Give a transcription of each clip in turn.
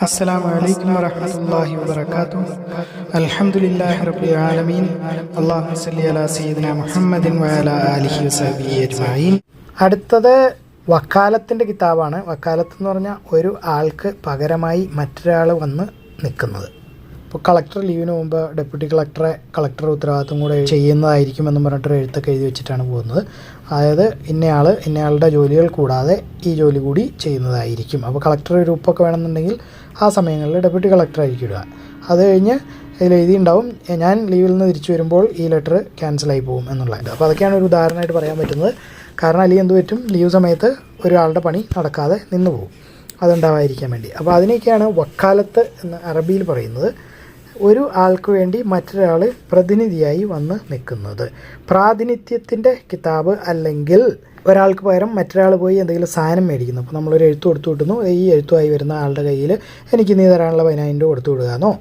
السلام عليكم ورحمة الله وبركاته الحمد لله رب العالمين اللهم صل على سيدنا محمد وعلى آله وصحبه أجمعين അടുത്തത് വക്കാലത്തിൻ്റെ കിതാബാണ് വക്കാലത്ത് എന്ന് പറഞ്ഞാൽ ഒരു ആൾക്ക് പകരമായി മറ്റൊരാൾ വന്ന് നിൽക്കുന്നത് ഇപ്പോൾ കളക്ടർ ലീവിന് മുമ്പ് ഡെപ്യൂട്ടി കളക്ടറെ കളക്ടർ ഉത്തരവാദിത്വം കൂടെ ചെയ്യുന്നതായിരിക്കും എന്ന് പറഞ്ഞിട്ടൊരു എഴുത്തൊക്കെ എഴുതി വെച്ചിട്ടാണ് പോകുന്നത്. അതായത് ഇന്നയാൾ ഇന്നയാളുടെ ജോലികൾ കൂടാതെ ഈ ജോലി കൂടി ചെയ്യുന്നതായിരിക്കും. അപ്പോൾ കളക്ടർ ഒരു ഉപ്പൊക്കെ വേണമെന്നുണ്ടെങ്കിൽ ആ സമയങ്ങളിൽ ഡെപ്യൂട്ടി കളക്ടറായിരിക്കും ഇടുക. അത് കഴിഞ്ഞ് ഇതിൽ എഴുതിയിട്ടുണ്ടാവും ഞാൻ ലീവിൽ നിന്ന് തിരിച്ചു വരുമ്പോൾ ഈ ലെറ്റർ ക്യാൻസലായി പോകും എന്നുള്ളത് അപ്പോൾ അതൊക്കെയാണ് ഒരു ഉദാഹരണമായിട്ട് പറയാൻ പറ്റുന്നത്. കാരണം അല്ലെങ്കിൽ എന്ത് പറ്റും? ലീവ് സമയത്ത് ഒരാളുടെ പണി നടക്കാതെ നിന്ന് പോകും. അതുണ്ടാവാതിരിക്കാൻ വേണ്ടി. അപ്പോൾ അതിനെയൊക്കെയാണ് വക്കാലത്ത് എന്ന് അറബിയിൽ പറയുന്നത്. ഒരു ആൾക്ക് വേണ്ടി മറ്റൊരാൾ പ്രതിനിധിയായി വന്ന് നിൽക്കുന്നത്. പ്രാതിനിധ്യത്തിന്റെ കിതാബ് അല്ലെങ്കിൽ ഒരാൾക്ക് പകരം മറ്റൊരാൾ പോയി എന്തെങ്കിലും സാധനം മേടിക്കുന്നു. അപ്പോൾ നമ്മളൊരു എഴുത്ത് കൊടുത്തു വിട്ടുന്നു. ഈ എഴുത്തുമായി വരുന്ന ആളുടെ കയ്യിൽ എനിക്ക് നീ തരാനുള്ള പതിനായിരം രൂപ കൊടുത്തു വിടുകയെന്നോ?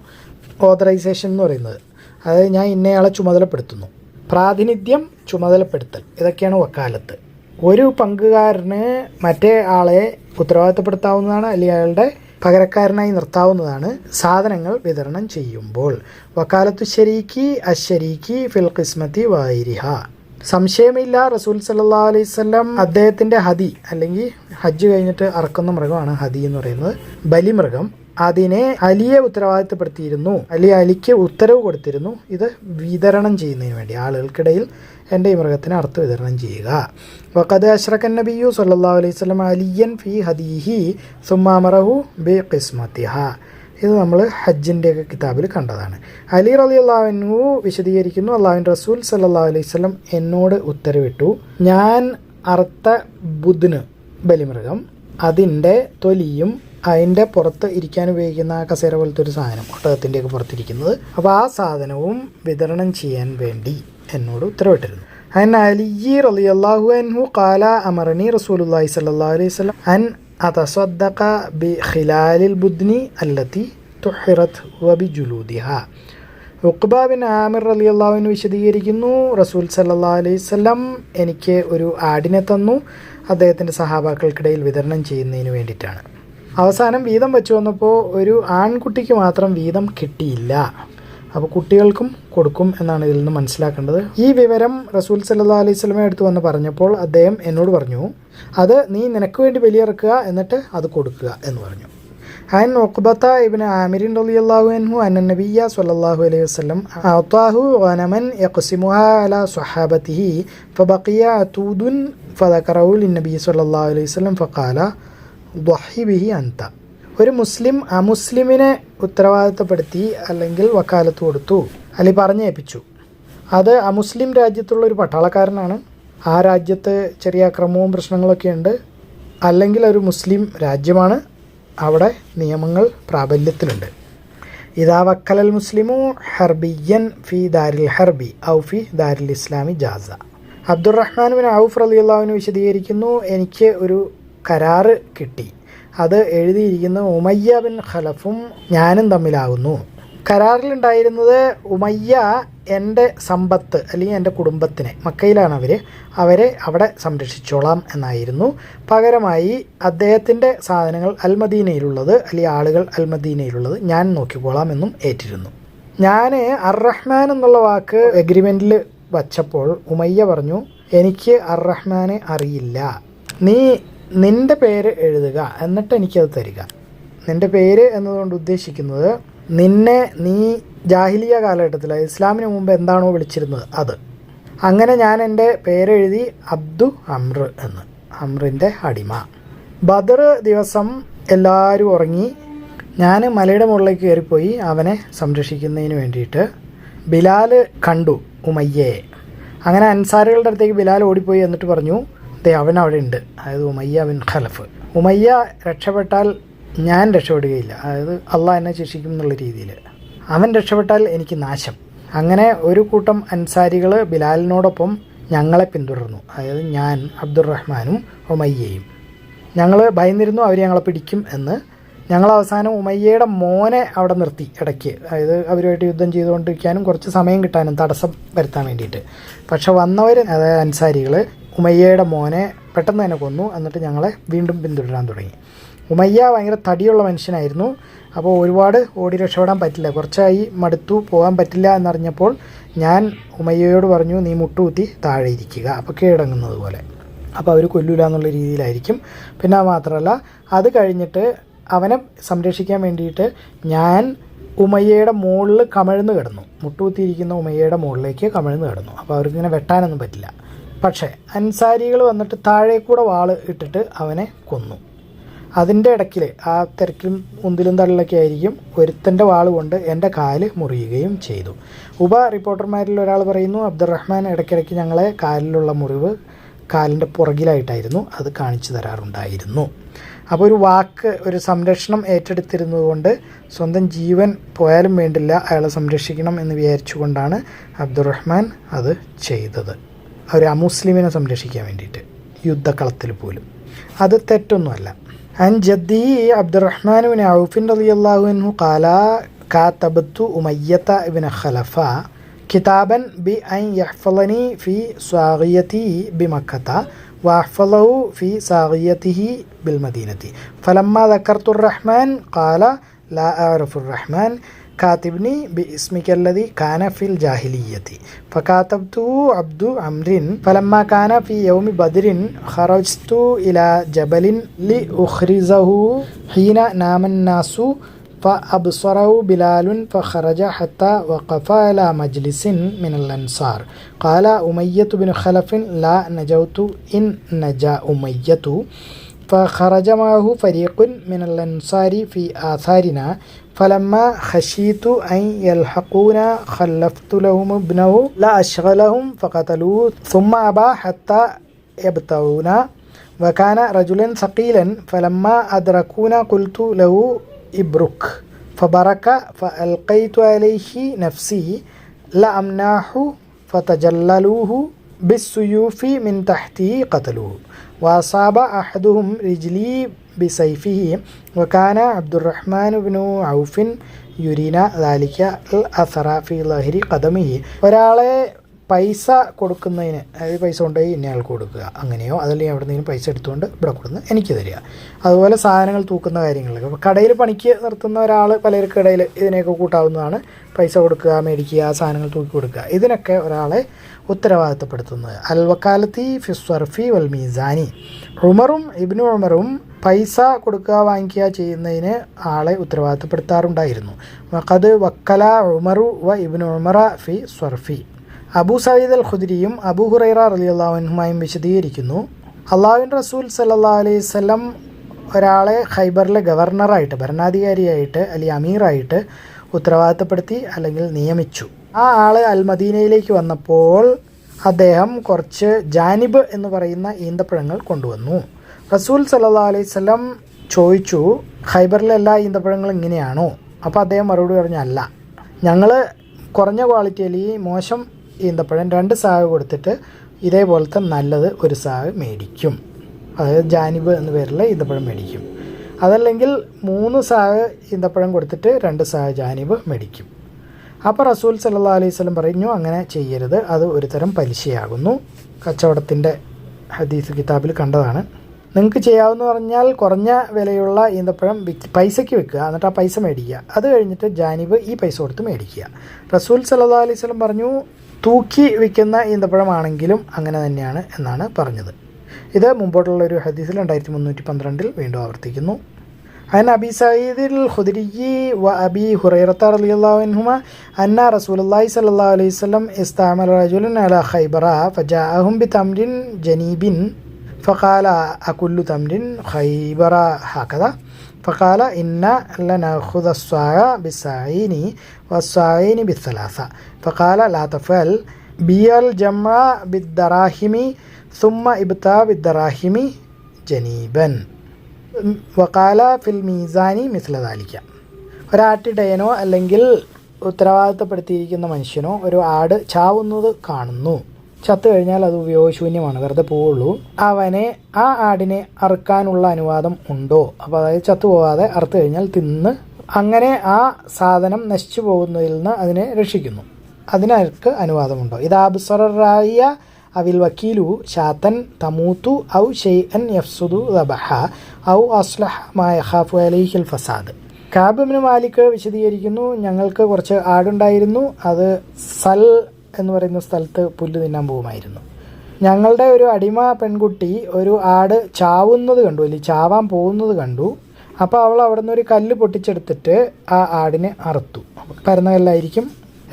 ഓതറൈസേഷൻ എന്ന് പറയുന്നത്. അതായത് ഞാൻ ഇന്നയാളെ ചുമതലപ്പെടുത്തുന്നു. പ്രാതിനിധ്യം ചുമതലപ്പെടുത്തൽ. ഇതൊക്കെയാണ് വക്കാലത്ത്. ഒരു പങ്കുകാരന് മറ്റേ ആളെ ഉത്തരവാദിത്തപ്പെടുത്താവുന്നതാണ് അല്ലെങ്കിൽ അയാളുടെ പകരക്കാരനായി നിർത്താവുന്നതാണ് സാധനങ്ങൾ വിതരണം ചെയ്യുമ്പോൾ. വക്കാലത്തു ശരീക്കി അശരീക്കി ഫിൽ കിസ്മത്തി വായിരിഹ സംശയമില്ല. റസൂൽ സല്ലാ അലൈഹി സ്വലം അദ്ദേഹത്തിന്റെ ഹതി അല്ലെങ്കിൽ ഹജ്ജ് കഴിഞ്ഞിട്ട് അറക്കുന്ന മൃഗമാണ് ഹതി എന്ന് പറയുന്നത്. ബലിമൃഗം. അതിനെ അലിയെ ഉത്തരവാദിത്തപ്പെടുത്തിയിരുന്നു. അലി അലിക്ക് ഉത്തരവ് കൊടുത്തിരുന്നു. ഇത് വിതരണം ചെയ്യുന്നതിന് വേണ്ടി. ആളുകൾക്കിടയിൽ എന്റെ ഈ മൃഗത്തിന് അർത്ഥ വിതരണം ചെയ്യുക. വഖദ് അഷ്റഖൻ നബിയു സല്ലാ അലൈഹി സ്വലം അലിയൻ ഫി ഹദീഹി സുമാമറഹു ബി ഖിസ്മത്തിഹ. ഇത് നമ്മൾ ഹജ്ജിന്റെയൊക്കെ കിതാബിൽ കണ്ടതാണ്. അലി റലി അള്ളാഹുനു വിശദീകരിക്കുന്നു അള്ളാഹുൻ റസൂൽ സല്ലാ അലൈഹി സ്വലം എന്നോട് ഉത്തരവിട്ടു ഞാൻ അറുത്ത ബുധന് ബലിമൃഗം അതിന്റെ തൊലിയും അതിന്റെ പുറത്ത് ഇരിക്കാൻ ഉപയോഗിക്കുന്ന ആ കസേര പോലത്തെ ഒരു സാധനം ഒട്ടകത്തിന്റെയൊക്കെ പുറത്തിരിക്കുന്നത്. അപ്പോൾ ആ സാധനവും വിതരണം ചെയ്യാൻ വേണ്ടി എന്നോട് ഉത്തരവിട്ടിരുന്നു. അൻ അലി റലി അള്ളാഹു അൻഹു കാല അമറനി റസൂലുല്ലാഹി സല്ലാ അലൈഹി സ്വലം അൻ അതസദ്ദഖ ബി ഖിലാലിൽ ബുദ്നി അല്ലത്തി തുഹിറത്ത് വബി ജുലൂദിഹ ഉഖ്ബ ബിൻ ആമിർ അലി അള്ളാഹുവിന് വിശദീകരിക്കുന്നു റസൂൽ സല്ലാ അലൈഹി സ്വലം എനിക്ക് ഒരു ആടിനെ തന്നു അദ്ദേഹത്തിന്റെ സഹാബാക്കൾക്കിടയിൽ വിതരണം ചെയ്യുന്നതിന് വേണ്ടിയിട്ടാണ്. അവസാനം വീതം വെച്ചു വന്നപ്പോൾ ഒരു ആൺകുട്ടിക്ക് മാത്രം വീതം കിട്ടിയില്ല. അപ്പോൾ കുട്ടികൾക്കും കൊടുക്കും എന്നാണ് ഇതിൽ നിന്ന് മനസ്സിലാക്കേണ്ടത്. ഈ വിവരം റസൂൽ സല്ലാ അലൈഹി സ്വലമെ അടുത്ത് വന്ന് പറഞ്ഞപ്പോൾ അദ്ദേഹം എന്നോട് പറഞ്ഞു അത് നീ നിനക്ക് വേണ്ടി ബലിയിറക്കുക എന്നിട്ട് അത് കൊടുക്കുക എന്ന് പറഞ്ഞു. അൻ ഒക്ബത്ത ഇബിൻ ആമിരിൻ അലി അള്ളാഹു അൻഹു അന്ന നബിയ സല്ലാഹു അലൈഹി വസ്ലം അത്താഹു വനമൻ യക്സിമുഹ അല സ്വഹാബത്തിഹി ഫബക്കിയ തൂദുൻ ഫദക്കറവുൽ നബി സല്ലാ അലൈഹി വസ്ലം ഫക്കാല ദ്വഹി ബിഹി അന്ത ഒരു മുസ്ലിം അമുസ്ലിമിനെ ഉത്തരവാദിത്തപ്പെടുത്തി അല്ലെങ്കിൽ വക്കാലത്ത് കൊടുത്തു അല്ലെങ്കിൽ പറഞ്ഞേൽപ്പിച്ചു അത് അമുസ്ലിം രാജ്യത്തുള്ള ഒരു പട്ടാളക്കാരനാണ്. ആ രാജ്യത്ത് ചെറിയ അക്രമവും പ്രശ്നങ്ങളൊക്കെ ഉണ്ട്. അല്ലെങ്കിൽ ഒരു മുസ്ലിം രാജ്യമാണ്. അവിടെ നിയമങ്ങൾ പ്രാബല്യത്തിലുണ്ട്. ഇതാ വക്കലൽ മുസ്ലിമു ഹർബിയൻ ഫി ദാരിൽ ഹർബി ഔ ഫി ദാരിൽ ഇസ്ലാമി ജാസ. അബ്ദുറഹ്മാൻ ബിൻ ഔഫ് റലി അള്ളാഹുവിന് വിശദീകരിക്കുന്നു എനിക്ക് ഒരു കരാറ് കിട്ടി. അത് എഴുതിയിരിക്കുന്ന ഉമയ്യ ബിൻ ഖലഫും ഞാനും തമ്മിലാകുന്നു കരാറിലുണ്ടായിരുന്നത് ഉമയ്യ എന്റെ സമ്പത്ത് അല്ലെങ്കിൽ എന്റെ കുടുംബത്തിനെ മക്കയിലാണ് അവർ അവരെ അവിടെ സംരക്ഷിച്ചോളാം എന്നായിരുന്നു. പകരമായി അദ്ദേഹത്തിന്റെ സാധനങ്ങൾ അൽമദീനയിലുള്ളത് അല്ലെങ്കിൽ ആളുകൾ അൽമദീനയിലുള്ളത് ഞാൻ നോക്കിക്കോളാം എന്നും ഏറ്റിരുന്നു. ഞാൻ അർറഹ്മാൻ എന്നുള്ള വാക്ക് എഗ്രിമെന്റിൽ വച്ചപ്പോൾ ഉമയ്യ പറഞ്ഞു എനിക്ക് അർറഹ്മാനെ അറിയില്ല. നീ നിന്റെ പേര് എഴുതുക എന്നിട്ട് എനിക്കത് തരിക. നിന്റെ പേര് എന്നതുകൊണ്ട് ഉദ്ദേശിക്കുന്നത് നിന്നെ നീ ജാഹിലിയ കാലഘട്ടത്തിൽ ഇസ്ലാമിന് മുമ്പ് എന്താണോ വിളിച്ചിരുന്നത് അത്. അങ്ങനെ ഞാൻ എന്റെ പേരെഴുതി അബ്ദു അമ്ര എന്ന് അമ്രിന്റെ അടിമ. ബദർ ദിവസം എല്ലാവരും ഉറങ്ങി ഞാൻ മലയുടെ മുകളിലേക്ക് കയറിപ്പോയി അവനെ സംരക്ഷിക്കുന്നതിന് വേണ്ടിയിട്ട്. ബിലാൽ കണ്ടു ഉമയ്യയെ. അങ്ങനെ അൻസാറുകളുടെ അടുത്തേക്ക് ബിലാൽ ഓടിപ്പോയി എന്നിട്ട് പറഞ്ഞു ദേ അവൻ അവിടെ ഉണ്ട് അതായത് ഉമയ്യ ബിൻ ഖലഫ്. ഉമയ്യ രക്ഷപ്പെട്ടാൽ ഞാൻ രക്ഷപ്പെടുകയില്ല. അതായത് അള്ളാഹ് എന്നെ ശിക്ഷിക്കും എന്നുള്ള രീതിയിൽ അവൻ രക്ഷപ്പെട്ടാൽ എനിക്ക് നാശം. അങ്ങനെ ഒരു കൂട്ടം അൻസാരികൾ ബിലാലിനോടൊപ്പം ഞങ്ങളെ പിന്തുടർന്നു. അതായത് ഞാൻ അബ്ദുറഹ്മാനും ഉമയ്യയും. ഞങ്ങൾ ഭയന്നിരുന്നു അവർ ഞങ്ങളെ പിടിക്കും എന്ന്. ഞങ്ങൾ അവസാനം ഉമയ്യയുടെ മോനെ അവിടെ നിർത്തി ഇടയ്ക്ക്. അതായത് അവരുമായിട്ട് യുദ്ധം ചെയ്തുകൊണ്ടിരിക്കാനും കുറച്ച് സമയം കിട്ടാനും തടസ്സം വരുത്താൻ വേണ്ടിയിട്ട്. പക്ഷെ വന്നവർ അതായത് അൻസാരികൾ ഉമയ്യയുടെ മോനെ പെട്ടെന്ന് തന്നെ കൊന്നു. എന്നിട്ട് ഞങ്ങളെ വീണ്ടും പിന്തുടരാൻ തുടങ്ങി. ഉമയ്യ ഭയങ്കര തടിയുള്ള മനുഷ്യനായിരുന്നു. അപ്പോൾ ഒരുപാട് ഓടി രക്ഷപ്പെടാൻ പറ്റില്ല. കുറച്ചായി മടുത്തു പോകാൻ പറ്റില്ല എന്നറിഞ്ഞപ്പോൾ ഞാൻ ഉമയ്യയോട് പറഞ്ഞു നീ മുട്ടുകുത്തി താഴെ ഇരിക്കുക അപ്പോൾ കീഴടങ്ങുന്നത് പോലെ. അപ്പോൾ അവർ കൊല്ലൂല എന്നുള്ള രീതിയിലായിരിക്കും. പിന്നെ മാത്രമല്ല അത് കഴിഞ്ഞിട്ട് അവനെ സംരക്ഷിക്കാൻ വേണ്ടിയിട്ട് ഞാൻ ഉമയ്യയുടെ മുകളിൽ കമഴ്ന്ന് കിടന്നു. മുട്ടുകുത്തിയിരിക്കുന്ന ഉമയ്യയുടെ മുകളിലേക്ക് കമഴ്ന്ന് കിടന്നു. അപ്പോൾ അവർക്കിങ്ങനെ വെട്ടാനൊന്നും പറ്റില്ല. പക്ഷേ അൻസാരികൾ വന്നിട്ട് താഴെ കൂടെ വാൾ ഇട്ടിട്ട് അവനെ കൊന്നു. അതിന്റെ ഇടയ്ക്കിൽ ആ തിരക്കിലും ഉന്തിലും തള്ളിലൊക്കെ ആയിരിക്കും ഒരുത്തന്റെ വാൾ കൊണ്ട് എന്റെ കാൽ മുറിയുകയും ചെയ്തു. ഉപ റിപ്പോർട്ടർമാരിൽ ഒരാൾ പറയുന്നു അബ്ദുറഹ്മാൻ ഇടയ്ക്കിടയ്ക്ക് ഞങ്ങളെ കാലിലുള്ള മുറിവ് കാലിന്റെ പുറകിലായിട്ടായിരുന്നു അത് കാണിച്ചു തരാറുണ്ടായിരുന്നു. അപ്പോൾ ഒരു വാക്ക് ഒരു സംരക്ഷണം ഏറ്റെടുത്തിരുന്നതുകൊണ്ട് സ്വന്തം ജീവൻ പോയാലും വേണ്ടില്ല അയാളെ സംരക്ഷിക്കണം എന്ന് വിചാരിച്ചുകൊണ്ടാണ് അബ്ദുറഹ്മാൻ അത് ചെയ്തത്. അവർ അമുസ്ലിമിനെ സംരക്ഷിക്കാൻ വേണ്ടിയിട്ട് യുദ്ധക്കളത്തിൽ പോലും. അത് തെറ്റൊന്നുമല്ല. അൻ ജദ്ദി അബ്ദുറഹ്മാനുവിൻ ഔഫിൻ അലി അള്ളാഹുവിനു കാല കാത്തബത്തു ഉമയ്യത്ത ഇബിൻ ഖലഫ കിതാബൻ ബി ഐ യഹ്ഫലനി ഫി സ്വാഗിയത്തി ബി മക്കത്ത വാഹ്ഫലഹു ഫി സാഗിയത്തിഹി ബിൽ മദീനത്തി. ഫലമ്മ ദക്കർത്തുറഹ്മാൻ കാല ലാ ആറഫുറഹ്മാൻ كاتبني باسمك الذي كان في الجاهلية. فكاتبته عبد عمرو. فلما كان في يوم بدر خرجت إلى جبل لأخرزه حين نام الناس فأبصره بلال فخرج حتى وقف على مجلس من الأنصار. قال أمية بن خلف لا نجوت إن نجا أمية. فخرج معه فريق من الأنصار في آثارنا. فلما خشيت أن يلحقونا خلفت لهم ابنه لا أشغلهم فقتلوه. ثم أبى حتى يبتغونا وكان رجلا ثقيلا فلما أدركونا قلت له ابرك. فبرك فألقيت عليه نفسي. لأمناح فتجللوه بالسيوف من تحته قتلوه. وأصاب أحدهم رجلي ബിസൈഫിഹി വക്കാന അബ്ദുറഹ്മാനുബിനു ഔഫിൻ യുരീന ദാലിക്ക അൽ അസറാഫി ലഹരി കഥമിഹി ഒരാളെ പൈസ കൊടുക്കുന്നതിന് അതായത് പൈസ കൊണ്ടുപോയി ഇന്നയാൾക്ക് കൊടുക്കുക അങ്ങനെയോ? അതല്ലെങ്കിൽ അവിടെ നിന്ന് പൈസ എടുത്തുകൊണ്ട് ഇവിടെ കൊടുന്ന് എനിക്ക് തരിക. അതുപോലെ സാധനങ്ങൾ തൂക്കുന്ന കാര്യങ്ങളൊക്കെ. അപ്പോൾ കടയിൽ പണിക്ക് നിർത്തുന്ന ഒരാൾ പലർക്കിടയിൽ ഇതിനെയൊക്കെ കൂട്ടാവുന്നതാണ്. പൈസ കൊടുക്കുക മേടിക്കുക സാധനങ്ങൾ തൂക്കി കൊടുക്കുക. ഇതിനൊക്കെ ഒരാളെ ഉത്തരവാദിത്തപ്പെടുത്തുന്നത്. അൽവക്കാലത്തി ഫിസ്വർഫി വൽ മീസാനി. ഉമറും ഇബിനു ഉമറും പൈസ കൊടുക്കുക വാങ്ങിക്കുക ചെയ്യുന്നതിന് ആളെ ഉത്തരവാദിത്തപ്പെടുത്താറുണ്ടായിരുന്നു. വഖദ് വക്കല ഉമറു വ ഇബിനു ഉമറ ഫി സ്വർഫി അബൂ സയ്യിദ് അൽ ഖുദ്രിയും അബു ഹുറൈറ റലിയുള്ളാഹുമായും വിശദീകരിക്കുന്നു. അള്ളാഹുവിൻ റസൂൽ സല്ലാ അലൈഹി സ്വലം ഒരാളെ ഖൈബറിലെ ഗവർണറായിട്ട് ഭരണാധികാരിയായിട്ട് അല്ലെങ്കിൽ അമീറായിട്ട് ഉത്തരവാദിത്തപ്പെടുത്തി അല്ലെങ്കിൽ നിയമിച്ചു. ആ ആൾ അൽമദീനയിലേക്ക് വന്നപ്പോൾ അദ്ദേഹം കുറച്ച് ജാനിബ് എന്ന് പറയുന്ന ഈന്തപ്പഴങ്ങൾ കൊണ്ടുവന്നു. റസൂൽ സല്ലാ അലൈഹി സ്വലം ചോദിച്ചു ഖൈബറിലെ എല്ലാ ഈന്തപ്പഴങ്ങളും ഇങ്ങനെയാണോ? അപ്പോൾ അദ്ദേഹം മറുപടി പറഞ്ഞു അല്ല. ഞങ്ങൾ കുറഞ്ഞ ക്വാളിറ്റിയിൽ ഈ മോശം ഈന്തപ്പഴം രണ്ട് സാവ് കൊടുത്തിട്ട് ഇതേപോലത്തെ നല്ലത് ഒരു സാവ് മേടിക്കും. അതായത് ജാനിബ് എന്ന പേരിൽ ഈന്തപ്പഴം മേടിക്കും. അതല്ലെങ്കിൽ മൂന്ന് സാവ് ഈന്തപ്പഴം കൊടുത്തിട്ട് രണ്ട് സാവ് ജാനിബ് മേടിക്കും. അപ്പോൾ റസൂൽ സല്ലാ അലൈഹി സ്വലം പറഞ്ഞു അങ്ങനെ ചെയ്യരുത്. അത് ഒരു തരം പലിശയാകുന്നു. കച്ചവടത്തിന്റെ ഹദീസ് കിതാബിൽ കണ്ടതാണ്. നിങ്ങൾക്ക് ചെയ്യാവുന്ന പറഞ്ഞാൽ കുറഞ്ഞ വിലയുള്ള ഈന്തപ്പഴം വിക്ക് പൈസയ്ക്ക് വെക്കുക. എന്നിട്ട് ആ പൈസ മേടിക്കുക. അത് കഴിഞ്ഞിട്ട് ജാനിബ് ഈ പൈസ കൊടുത്ത് മേടിക്കുക. റസൂൽ സല്ലാ അലൈഹി സ്വലം പറഞ്ഞു തൂക്കി വിൽക്കുന്ന ഈന്തപ്പഴമാണെങ്കിലും അങ്ങനെ തന്നെയാണ് എന്നാണ് പറഞ്ഞത് ഇത് മുമ്പോട്ടുള്ള ഒരു ഹദീസിൽ രണ്ടായിരത്തി മുന്നൂറ്റി പന്ത്രണ്ടിൽ വീണ്ടും ആവർത്തിക്കുന്നു عن أبي سعيد الخدري وأبي هريرة رضي الله عنهما أن رسول الله صلى الله عليه وسلم استعمل رجلا على خيبر فجاءهم بتمر جنيب فقال أكل تمر خيبر هكذا فقال إن لنأخذ الصاع بالساعين والساعين بالثلاثه فقال لا تفعل بي الجمع بالدراهم ثم ابتاع بالدراهم في الميزان مثل ذلك ദാലിക്ക ഒരാട്ടിടയനോ അല്ലെങ്കിൽ ഉത്തരവാദിത്തപ്പെടുത്തിയിരിക്കുന്ന മനുഷ്യനോ ഒരു ആട് ചാവുന്നത് കാണുന്നു ചത്തു കഴിഞ്ഞാൽ അത് ഉപയോഗശൂന്യമാണ്. വെറുതെ പോവുള്ളൂ. അവനെ ആ ആടിനെ അറുക്കാനുള്ള അനുവാദം ഉണ്ടോ? അപ്പോൾ അതായത് ചത്തു പോവാതെ അറുത്തു കഴിഞ്ഞാൽ തിന്ന് അങ്ങനെ ആ സാധനം നശിച്ചു പോകുന്നതിൽ നിന്ന് അതിനെ രക്ഷിക്കുന്നു. അതിനർക്ക് അനുവാദമുണ്ടോ? ഇത് അബ്സറായ അവിൽ വക്കീലു ഷാത്തൻ തമൂത്തു ഔ ഷെയ്അൻ യഫ്സുദു റബഹ ഔ അസ്ലഹ മായഹാഫു അലൈഹിൽ ഫസാദ്. കാബിന് മാലിക് വിശദീകരിക്കുന്നു. ഞങ്ങൾക്ക് കുറച്ച് ആടുണ്ടായിരുന്നു. അത് സൽ എന്ന് പറയുന്ന സ്ഥലത്ത് പുല്ല് തിന്നാൻ പോകുമായിരുന്നു. ഞങ്ങളുടെ ഒരു അടിമ പെൺകുട്ടി ഒരു ആട് ചാവുന്നത് കണ്ടു അല്ലെങ്കിൽ ചാവാൻ പോകുന്നത് കണ്ടു. അപ്പോൾ അവൾ അവിടെ നിന്ന് ഒരു കല്ല് പൊട്ടിച്ചെടുത്തിട്ട് ആ ആടിനെ അറുത്തു. പരന്ന കല്ലായിരിക്കും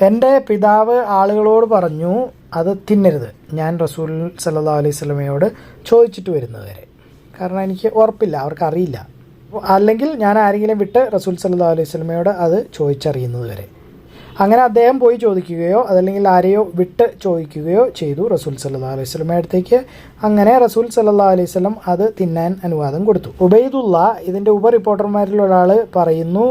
എന്റെ പിതാവ് ആളുകളോട് പറഞ്ഞു അത് തിന്നരുത്. ഞാൻ റസൂൽ സല്ലാ അലൈഹി സ്വലമയോട് ചോദിച്ചിട്ട് വരുന്നത് വരെ. കാരണം എനിക്ക് ഉറപ്പില്ല അവർക്കറിയില്ല അല്ലെങ്കിൽ ഞാൻ ആരെങ്കിലും വിട്ട് റസൂൽ സല്ലാ അലൈഹി സ്വലമയോട് അത് ചോദിച്ചറിയുന്നത് വരെ. അങ്ങനെ അദ്ദേഹം പോയി ചോദിക്കുകയോ അതല്ലെങ്കിൽ ആരെയോ വിട്ട് ചോദിക്കുകയോ ചെയ്തു റസൂൽ സല്ലാ അലൈഹി സ്വലമ അടുത്തേക്ക് അങ്ങനെ റസൂൽ സല്ലാ അലൈഹി സ്വലം അത് തിന്നാൻ അനുവാദം കൊടുത്തു. ഉബൈദുള്ള ഇതിന്റെ ഉപ റിപ്പോർട്ടർമാരിൽ ഒരാൾ പറയുന്നു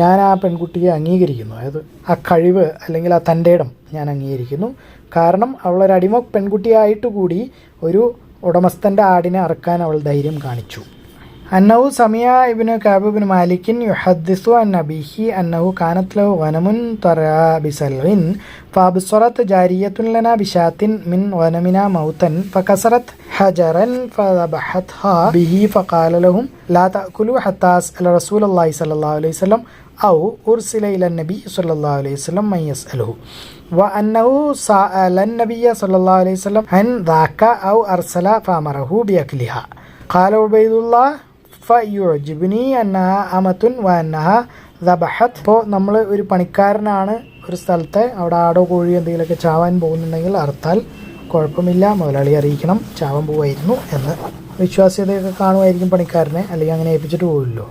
ഞാൻ ആ പെൺകുട്ടിയെ അംഗീകരിക്കുന്നു. അതായത് ആ കഴിവ് അല്ലെങ്കിൽ ആ തന്റെ ഇടം ഞാൻ അംഗീകരിക്കുന്നു. കാരണം അവളൊരു അടിമ പെൺകുട്ടിയായിട്ട് കൂടി ഒരു ഉടമസ്ഥന്റെ ആടിനെ അറക്കാൻ അവൾ ധൈര്യം കാണിച്ചു. أنه سمع ابن كعب بن مالك يحدث عن أبيه أنه كانت له غنم ترعى بسلع فأبصرت جارية لنا بشاة من غنمنا موتا فكسرت حجرا فذبحتها به فقال لهم لا تأكلوا حتى أسأل رسول الله صلى الله عليه وسلم أو أرسل إلى النبي صلى الله عليه وسلم من يسأله. وأنه سأل النبي صلى الله عليه وسلم عن ذاك أو أرسل فأمره بأكلها. قال عبيد الله ഫയുജിബിനി അന്നഹ അമത്തുൻ വ അന്നഹ ദബഹത്ത് ഇപ്പോൾ നമ്മൾ ഒരു പണിക്കാരനാണ് ഒരു സ്ഥലത്തെ. അവിടെ ആടോ കോഴിയോ എന്തെങ്കിലുമൊക്കെ ചാവാൻ പോകുന്നുണ്ടെങ്കിൽ അറുത്താൽ കുഴപ്പമില്ല. മുതലാളി അറിയിക്കണം. ചാവാൻ പോവായിരുന്നു എന്ന്. വിശ്വാസ്യതയൊക്കെ കാണുമായിരിക്കും പണിക്കാരനെ. അല്ലെങ്കിൽ അങ്ങനെ ഏൽപ്പിച്ചിട്ട് പോകില്ലോ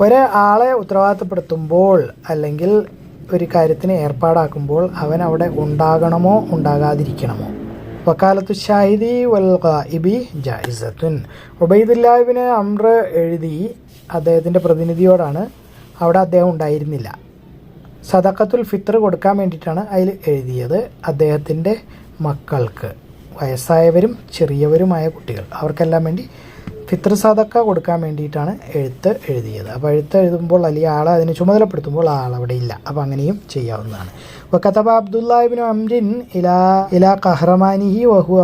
ഒരാളെ ഉത്തരവാദിത്തപ്പെടുത്തുമ്പോൾ അല്ലെങ്കിൽ ഒരു കാര്യത്തിന് ഏർപ്പാടാക്കുമ്പോൾ അവൻ അവിടെ ഉണ്ടാകണമോ ഉണ്ടാകാതിരിക്കണമോ? വക്കാലത്തു ഷാഹിദി വൽ ഖായിബി ജായിസത്തുൻ. ഉബൈദുല്ലാഹിബിന് അമ്ര എഴുതി അദ്ദേഹത്തിന്റെ പ്രതിനിധിയോടാണ് അവിടെ അദ്ദേഹം ഉണ്ടായിരുന്നില്ല. സദക്കത്തുൽ ഫിത്തർ കൊടുക്കാൻ വേണ്ടിയിട്ടാണ് അതിൽ എഴുതിയത് അദ്ദേഹത്തിന്റെ മക്കൾക്ക്. വയസ്സായവരും ചെറിയവരുമായ കുട്ടികൾ. അവർക്കെല്ലാം വേണ്ടി ഫിത്തർ സദക്ക കൊടുക്കാൻ വേണ്ടിയിട്ടാണ് എഴുത്ത് എഴുതിയത്. അപ്പോൾ എഴുത്ത് എഴുതുമ്പോൾ അല്ലെങ്കിൽ ആളെ അതിനെ ചുമതലപ്പെടുത്തുമ്പോൾ ആൾ അവിടെ ഇല്ല. അപ്പോൾ അങ്ങനെയും ചെയ്യാവുന്നതാണ്. വക്കത്തബ അബ്ദുല്ലാഹിബിൻ അംരിൻ ഇലാ ഇലാ കഹ്റമാനിഹി വഹു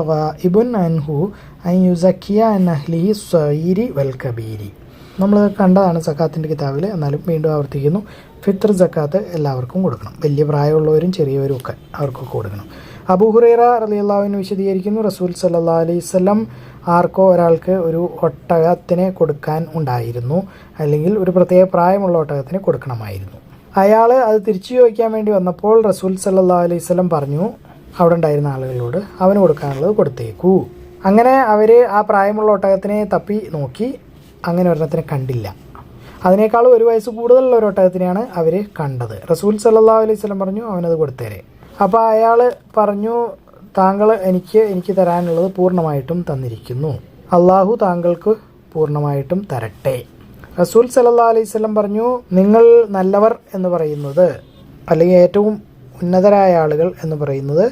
ഇബുൻ അൻഹു അൻ യുസക്കിയ അൻ അഹ്ലിഹി സ്വൈരി വൽ കബീരി. നമ്മൾ കണ്ടതാണ് സക്കാത്തിന്റെ കിതാബിൽ എന്നാലും വീണ്ടും ആവർത്തിക്കുന്നു. ഫിത്ർ സക്കാത്ത് എല്ലാവർക്കും കൊടുക്കണം. വലിയ പ്രായമുള്ളവരും ചെറിയവരും ഒക്കെ അവർക്കൊക്കെ കൊടുക്കണം. അബൂഹുറൈറ അലി അള്ളാഹുവിന് വിശദീകരിക്കുന്നു. റസൂൽ സല്ലാ അലൈഹി സ്വലം ആർക്കോ ഒരാൾക്ക് ഒരു ഒട്ടകത്തിനെ കൊടുക്കാൻ ഉണ്ടായിരുന്നു. അല്ലെങ്കിൽ ഒരു പ്രത്യേക പ്രായമുള്ള ഒട്ടകത്തിന് കൊടുക്കണമായിരുന്നു. അയാൾ അത് തിരിച്ചു ചോദിക്കാൻ വേണ്ടി വന്നപ്പോൾ റസൂൽ സല്ലാ അലൈഹി സ്വലം പറഞ്ഞു അവിടെ ഉണ്ടായിരുന്ന ആളുകളോട് അവന് കൊടുക്കാനുള്ളത് കൊടുത്തേക്കൂ. അങ്ങനെ അവർ ആ പ്രായമുള്ള ഒട്ടകത്തിനെ തപ്പി നോക്കി അങ്ങനെ ഒരെണ്ണത്തിനെ കണ്ടില്ല. അതിനേക്കാൾ ഒരു വയസ്സ് കൂടുതലുള്ള ഒരു ഒട്ടകത്തിനെയാണ് അവർ കണ്ടത്. റസൂൽ സല്ലാ അലൈഹി സ്വലം പറഞ്ഞു അവനത് കൊടുത്തേരെ. അപ്പോൾ അയാൾ പറഞ്ഞു താങ്കൾ എനിക്ക് എനിക്ക് തരാനുള്ളത് പൂർണമായിട്ടും തന്നിരിക്കുന്നു. അള്ളാഹു താങ്കൾക്ക് പൂർണമായിട്ടും തരട്ടെ. റസൂൽ സലല്ലാ അലൈഹി സ്വലം പറഞ്ഞു നിങ്ങൾ നല്ലവർ എന്ന് പറയുന്നത് അല്ലെങ്കിൽ ഏറ്റവും ഉന്നതരായ ആളുകൾ എന്ന് പറയുന്നത്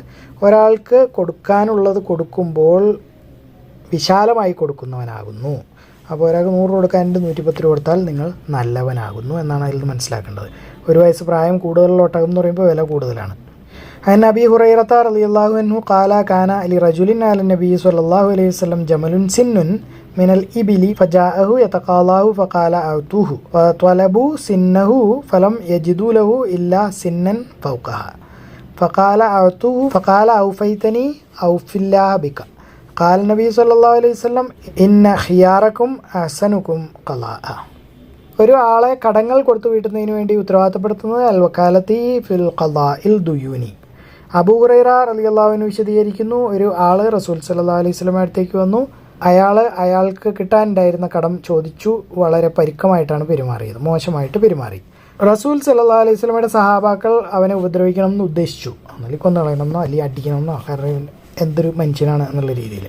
ഒരാൾക്ക് കൊടുക്കാനുള്ളത് കൊടുക്കുമ്പോൾ വിശാലമായി കൊടുക്കുന്നവനാകുന്നു. അപ്പോൾ ഒരാൾക്ക് നൂറ് കൊടുക്കാനുണ്ട് നൂറ്റിപ്പത്ത് രൂപ കൊടുത്താൽ നിങ്ങൾ നല്ലവനാകുന്നു എന്നാണ് അതിൽ നിന്ന് മനസ്സിലാക്കേണ്ടത്. ഒരു വയസ്സ് പ്രായം കൂടുതലുള്ള ഒട്ടകം എന്ന് പറയുമ്പോൾ വില കൂടുതലാണ്. عن أبي هريرة رضي الله عنه قال كان لرجل على النبي صلى الله عليه وسلم جمل سن من الإبل فجاءه يتقاضاه فقال أعطوه وطلبوا سنه فلم يجدوا له إلا سنا فوقها فقال أعطوه فقال أوفيتني أوف الله بك قال النبي صلى الله عليه وسلم إن خياركم أحسنكم قضاء ഒരു ആളെ കടങ്ങൾ കൊടുത്തു വീട്ടുന്നതിന് വേണ്ടി ഉത്തരവാദിത്തപ്പെടുത്തുന്നത് അൽ വക്കാലത്തി ഫിൽ ഖദാ ഇൽ ദുയൂനി അബൂ അലി അള്ളാഹുവിന് വിശദീകരിക്കുന്നു. ഒരു ആൾ റസൂൽ സല്ലാ അലൈഹി സ്വലം അടുത്തേക്ക് വന്നു. അയാൾ അയാൾക്ക് കിട്ടാനുണ്ടായിരുന്ന കടം ചോദിച്ചു. വളരെ പരുക്കമായിട്ടാണ് പെരുമാറിയത്. മോശമായിട്ട് പെരുമാറി. റസൂൽ സല്ലാ അലൈഹി സ്വലമയുടെ സഹാബാക്കൾ അവനെ ഉപദ്രവിക്കണം എന്ന് ഉദ്ദേശിച്ചു. അല്ലെങ്കിൽ കൊന്നുകളയണമെന്നോ അല്ലെങ്കിൽ അടിക്കണമെന്നോ കാരണം എന്തൊരു മനുഷ്യനാണ് എന്നുള്ള രീതിയിൽ.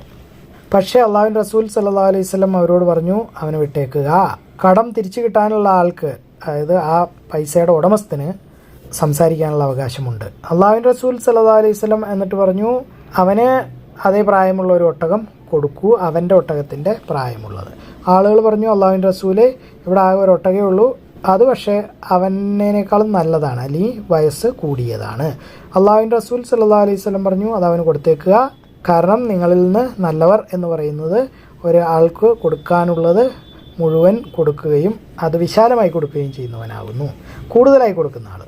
പക്ഷേ അള്ളാഹുവിൻ റസൂൽ സല്ലാ അലൈഹി സ്വലം അവരോട് പറഞ്ഞു അവനെ വിട്ടേക്കുക കടം തിരിച്ചു കിട്ടാനുള്ള ആൾക്ക് അതായത് ആ പൈസയുടെ ഉടമസ്ഥന് സംസാരിക്കാനുള്ള അവകാശമുണ്ട്. അള്ളാഹുവിൻ റസൂൽ സല്ലാ അലൈഹി സ്വലം എന്നിട്ട് പറഞ്ഞു അവന് അതേ പ്രായമുള്ള ഒരു ഒട്ടകം കൊടുക്കൂ അവന്റെ ഒട്ടകത്തിന്റെ പ്രായമുള്ളത്. ആളുകൾ പറഞ്ഞു അള്ളാഹുവിൻ റസൂലെ ഇവിടെ ആകെ ഒരു ഒട്ടകേ ഉള്ളൂ. അത് പക്ഷേ അവനേക്കാളും നല്ലതാണ് അല്ലെങ്കിൽ വയസ്സ് കൂടിയതാണ്. അള്ളാഹുവിൻ റസൂൽ സല്ലാ അലൈഹി സ്വലം പറഞ്ഞു അത് അവന് കൊടുത്തേക്കുക. കാരണം നിങ്ങളിൽ നിന്ന് നല്ലവർ എന്ന് പറയുന്നത് ഒരാൾക്ക് കൊടുക്കാനുള്ളത് മുഴുവൻ കൊടുക്കുകയും അത് വിശാലമായി കൊടുക്കുകയും ചെയ്യുന്നവനാകുന്നു. കൂടുതലായി കൊടുക്കുന്ന ആൾ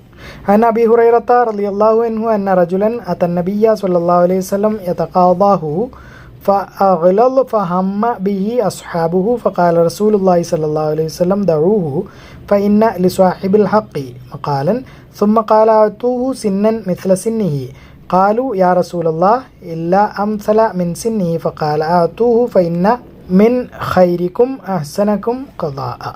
عن أبي هريرة رضي الله عنه أن رجلا أتى النبي صلى الله عليه وسلم يتقاضاه فأغلظ فهم به أصحابه فقال رسول الله صلى الله عليه وسلم دعوه فإن لصاحب الحق مقالا. ثم قال أعطوه سنا مثل سنه قالوا يا رسول الله إلا أمثل من سنه فقال أعطوه فإن من خيركم أحسنكم قضاء